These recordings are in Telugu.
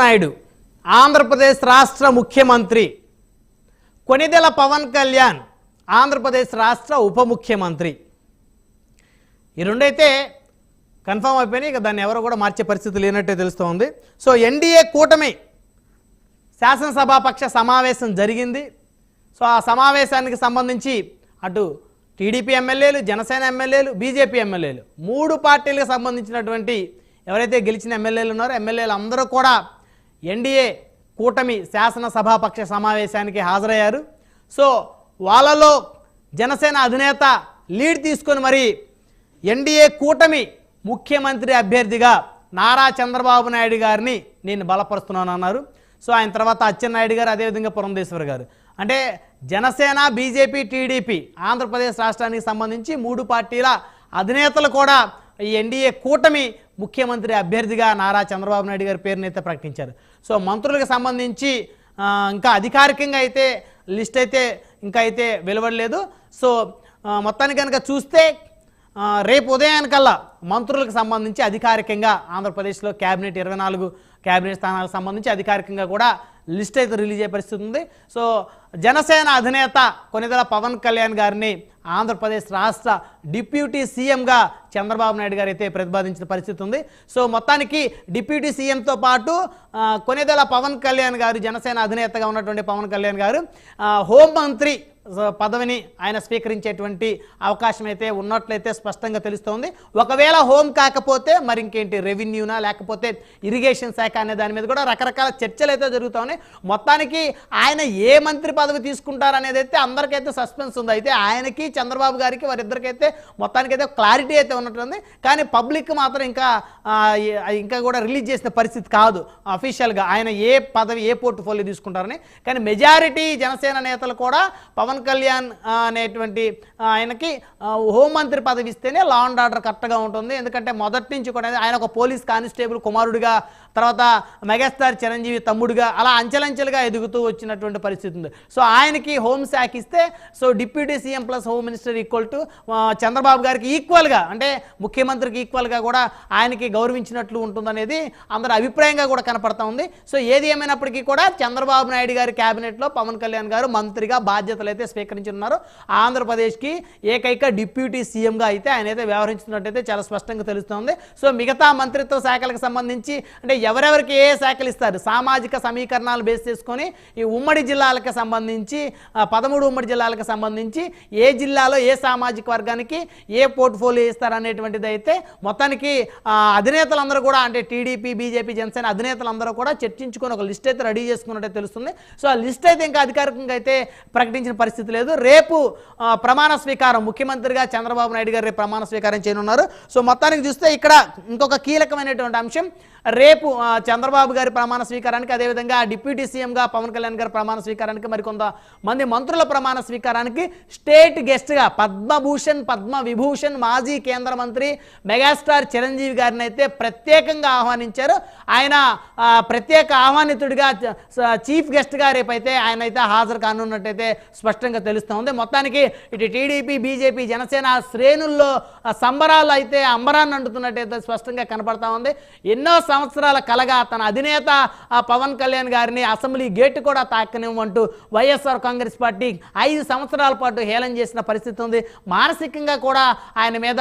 నాయుడు ఆంధ్రప్రదేశ్ రాష్ట్ర ముఖ్యమంత్రి. కొనిదెల పవన్ కళ్యాణ్ ఆంధ్రప్రదేశ్ రాష్ట్ర ఉప ముఖ్యమంత్రి. ఈ రెండైతే కన్ఫర్మ్ అయిపోయినాయి ఇక దాన్ని ఎవరు కూడా మార్చే పరిస్థితి లేనట్టే తెలుస్తోంది. సో ఎన్డీఏ కూటమి శాసనసభాపక్ష సమావేశం జరిగింది. సో ఆ సమావేశానికి సంబంధించి అటు టీడీపీ ఎమ్మెల్యేలు జనసేన ఎమ్మెల్యేలు బీజేపీ ఎమ్మెల్యేలు మూడు పార్టీలకు సంబంధించినటువంటి ఎవరైతే గెలిచిన ఎమ్మెల్యేలు ఉన్నారో ఎమ్మెల్యేలు అందరూ కూడా ఎన్డీఏ కూటమి శాసనసభాపక్ష సమావేశానికి హాజరయ్యారు. సో వాళ్ళలో జనసేన అధినేత లీడ్ తీసుకొని మరి ఎన్డీఏ కూటమి ముఖ్యమంత్రి అభ్యర్థిగా నారా చంద్రబాబు నాయుడు గారిని నేను బలపరుస్తున్నాను అన్నారు. సో ఆయన తర్వాత అచ్చెన్నాయుడు గారు అదేవిధంగా పురంధేశ్వర్ గారు. అంటే జనసేన బీజేపీ టీడీపీ ఆంధ్రప్రదేశ్ రాష్ట్రానికి సంబంధించి మూడు పార్టీల అధినేతలు కూడా ఈ ఎన్డీఏ కూటమి ముఖ్యమంత్రి అభ్యర్థిగా నారా చంద్రబాబు నాయుడు గారి పేరునైతే ప్రకటించారు. సో మంత్రులకు సంబంధించి ఇంకా అధికారికంగా అయితే లిస్ట్ అయితే ఇంకా అయితే వెలువడలేదు. సో మొత్తానికి కనుక చూస్తే రేపు ఉదయానికల్లా మంత్రులకు సంబంధించి అధికారికంగా ఆంధ్రప్రదేశ్లో క్యాబినెట్ ఇరవై నాలుగు క్యాబినెట్ స్థానాలకు సంబంధించి అధికారికంగా కూడా లిస్ట్ అయితే రిలీజ్ అయ్యే పరిస్థితి ఉంది. సో జనసేన అధినేత కొనిదల పవన్ కళ్యాణ్ గారిని ఆంధ్రప్రదేశ్ రాష్ట్ర డిప్యూటీ సీఎంగా చంద్రబాబు నాయుడు గారు అయితే ప్రతిపాదించిన పరిస్థితి ఉంది. సో మొత్తానికి డిప్యూటీ సీఎంతో పాటు కొనేదెల పవన్ కళ్యాణ్ గారు జనసేన అధినేతగా ఉన్నటువంటి పవన్ కళ్యాణ్ గారు హోంమంత్రి పదవిని ఆయన స్వీకరించేటువంటి అవకాశం అయితే ఉన్నట్లయితే స్పష్టంగా తెలుస్తోంది. ఒకవేళ హోం కాకపోతే మరి ఇంకేంటి? రెవెన్యూనా? లేకపోతే ఇరిగేషన్ శాఖ అనే దాని మీద కూడా రకరకాల చర్చలు అయితే జరుగుతూ ఉన్నాయి. మొత్తానికి ఆయన ఏ మంత్రి పదవి తీసుకుంటారనేది అయితే అందరికైతే సస్పెన్స్ ఉంది. అయితే ఆయనకి చంద్రబాబు గారికి వారిద్దరికైతే మొత్తానికైతే క్లారిటీ అయితే ఉన్నట్టుంది. కానీ పబ్లిక్ మాత్రం ఇంకా ఇంకా కూడా రిలీజ్ చేసిన పరిస్థితి కాదు. అఫీషియల్గా ఆయన ఏ పదవి ఏ పోర్ట్ఫోలియో తీసుకుంటారని. కానీ మెజారిటీ జనసేన నేతలు కూడా పవన్ కళ్యాణ్ అనేటువంటి ఆయనకి హోంమంత్రి పదవి ఇస్తేనే లా అండ్ ఆర్డర్ కరెక్ట్గా ఉంటుంది. ఎందుకంటే మొదటి నుంచి కూడా ఆయన ఒక పోలీస్ కానిస్టేబుల్ కుమారుడిగా తర్వాత మెగాస్టార్ చిరంజీవి తమ్ముడుగా అలా అంచెలంచెలుగా ఎదుగుతూ వచ్చినటువంటి పరిస్థితి ఉంది. సో ఆయనకి హోంశాఖ శాఖ ఇస్తే so deputy CM plus home minister equal to Chandrababu గారికి ఈక్వల్గా అంటే ముఖ్యమంత్రికి ఈక్వల్గా కూడా ఆయనకి గౌరవించినట్లు ఉంటుందనేది అందరి అభిప్రాయంగా కూడా కనపడతా ఉంది. సో ఏది ఏమైనప్పటికీ కూడా చంద్రబాబు నాయుడు గారి క్యాబినెట్లో పవన్ కళ్యాణ్ గారు మంత్రిగా బాధ్యతలు అయితే స్వీకరించున్నారు ఆంధ్రప్రదేశ్కి ఏకైక డిప్యూటీ సీఎంగా అయితే ఆయన అయితే వ్యవహరించినట్టయితే చాలా స్పష్టంగా తెలుస్తోంది. సో మిగతా మంత్రిత్వ శాఖలకు సంబంధించి అంటే ఎవరెవరికి ఏ శాఖలు ఇస్తారు? సామాజిక సమీకరణాలు బేస్ చేసుకొని ఈ ఉమ్మడి జిల్లాలకు సంబంధించి సంబంధించి పదమూడు ఉమ్మడి జిల్లాలకు సంబంధించి ఏ జిల్లాలో ఏ సామాజిక వర్గానికి ఏ పోర్ట్ఫోలియో ఇస్తారనేటువంటిది అయితే మొత్తానికి అధినేతలందరూ కూడా అంటే టీడీపీ బీజేపీ జనసేన అధినేతలందరూ కూడా చర్చించుకొని ఒక లిస్ట్ అయితే రెడీ చేసుకున్నట్టే తెలుస్తుంది. సో ఆ లిస్ట్ అయితే ఇంకా అధికారికంగా అయితే ప్రకటించిన పరిస్థితి లేదు. రేపు ప్రమాణ స్వీకారం ముఖ్యమంత్రిగా చంద్రబాబు నాయుడు గారు రేపు ప్రమాణ స్వీకారం చేయనున్నారు. సో మొత్తానికి చూస్తే ఇక్కడ ఇంకొక కీలకమైనటువంటి అంశం రేపు చంద్రబాబు గారి ప్రమాణ స్వీకారానికి అదేవిధంగా డిప్యూటీ సీఎంగా పవన్ కళ్యాణ్ గారి ప్రమాణ స్వీకారానికి మరికొంత మంది మంత్రుల ప్రమాణ స్వీకారానికి స్టేట్ గెస్ట్గా పద్మభూషణ్ పద్మ విభూషణ్ మాజీ కేంద్ర మంత్రి మెగాస్టార్ చిరంజీవి గారిని అయితే ప్రత్యేకంగా ఆహ్వానించారు. ఆయన ప్రత్యేక ఆహ్వానితుడిగా చీఫ్ గెస్ట్గా రేపైతే ఆయన అయితే హాజరు కానున్నట్టయితే స్పష్టంగా తెలుస్తోంది మొత్తానికి ఇటు టీడీపీ బీజేపీ జనసేన శ్రేణుల్లో సంబరాలు అయితే అంబరాన్ని అంటున్నట్టయితే స్పష్టంగా కనపడతా ఉంది. ఎన్నో సంవత్సరాల కలగా తన అధినేత పవన్ కళ్యాణ్ గారిని అసెంబ్లీ గేటు కూడా తాకనివ్వమంటూ వైఎస్ఆర్ కాంగ్రెస్ పార్టీ ఐదు సంవత్సరాల పాటు హేళన చేసిన పరిస్థితి ఉంది. మానసికంగా కూడా ఆయన మీద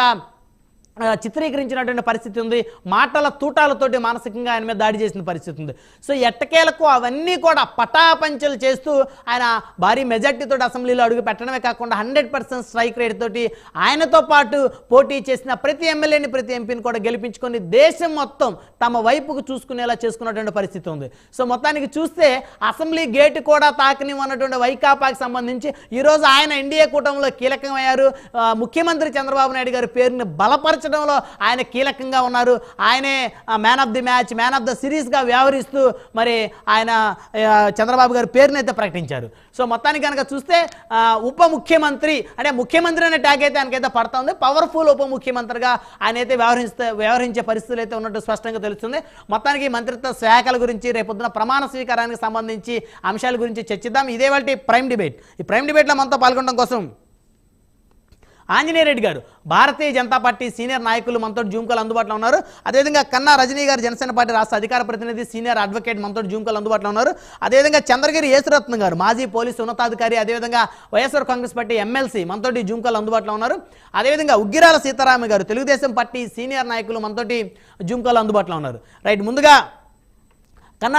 చిత్రీకరించినటువంటి పరిస్థితి ఉంది. మాటల తూటాలతోటి మానసికంగా ఆయన మీద దాడి చేసిన పరిస్థితి ఉంది. సో ఎట్టకేలకు అవన్నీ కూడా పటాపంచలు చేస్తూ ఆయన భారీ మెజార్టీతో అసెంబ్లీలో అడుగు పెట్టడమే కాకుండా హండ్రెడ్ పర్సెంట్ స్ట్రైక్ రేట్ తోటి ఆయనతో పాటు పోటీ చేసిన ప్రతి ఎమ్మెల్యేని ప్రతి ఎంపీని కూడా గెలిపించుకొని దేశం మొత్తం తమ వైపుకు చూసుకునేలా చేసుకున్నటువంటి పరిస్థితి ఉంది. సో మొత్తానికి చూస్తే అసెంబ్లీ గేటు కూడా తాకనివ్వనటువంటి వైకాపాకి సంబంధించి ఈరోజు ఆయన ఎన్డీఏ కూటమిలో కీలకమయ్యారు. ముఖ్యమంత్రి చంద్రబాబు నాయుడు గారి పేరుని బలపరచడంలో ఆయన కీలకంగా ఉన్నారు. ఆయనే man of the match man of the సిరీస్గా వ్యవహరిస్తూ మరి ఆయన చంద్రబాబు గారి పేరుని అయితే ప్రకటించారు. సో మొత్తానికి కనుక చూస్తే ఉప ముఖ్యమంత్రి అంటే ముఖ్యమంత్రి అనే ట్యాగ్ అయితే ఆయనకైతే పడతా ఉంది. పవర్ఫుల్ ఉప ముఖ్యమంత్రిగా ఆయన అయితే వ్యవహరిస్తే వ్యవహరించే పరిస్థితులు అయితే ఉన్నట్టు స్పష్టంగా తెలుస్తుంది. మొత్తానికి మంత్రిత్వ శాఖల గురించి రేపొద్దున ప్రమాణ స్వీకారానికి సంబంధించి అంశాల గురించి చర్చిద్దాం. ఇదే వాటి ప్రైమ్ డిబేట్ ఈ ప్రైమ్ డిబేట్లో మనతో పాల్గొనడం కోసం ఆంజనేయ రెడ్డి గారు భారతీయ జనతా పార్టీ సీనియర్ నాయకులు మనతో జూమ్ అందుబాటులో ఉన్నారు. అదేవిధంగా కన్నా రజనీ గారు జనసేన పార్టీ రాష్ట్ర అధికార ప్రతినిధి సీనియర్ అడ్వకేట్ మనతో జూమ్ అందుబాటులో ఉన్నారు. అదేవిధంగా చంద్రగిరి యేసురత్నం గారు మాజీ పోలీసు ఉన్నతాధికారి అదేవిధంగా వైఎస్ఆర్ కాంగ్రెస్ పార్టీ ఎమ్మెల్సీ మనతోటి జూమ్ అందుబాటులో ఉన్నారు. అదేవిధంగా ఉగ్గిరాల సీతారామ గారు తెలుగుదేశం పార్టీ సీనియర్ నాయకులు మనతోటి జూమ్ అందుబాటులో ఉన్నారు. రైట్ ముందుగా కన్నా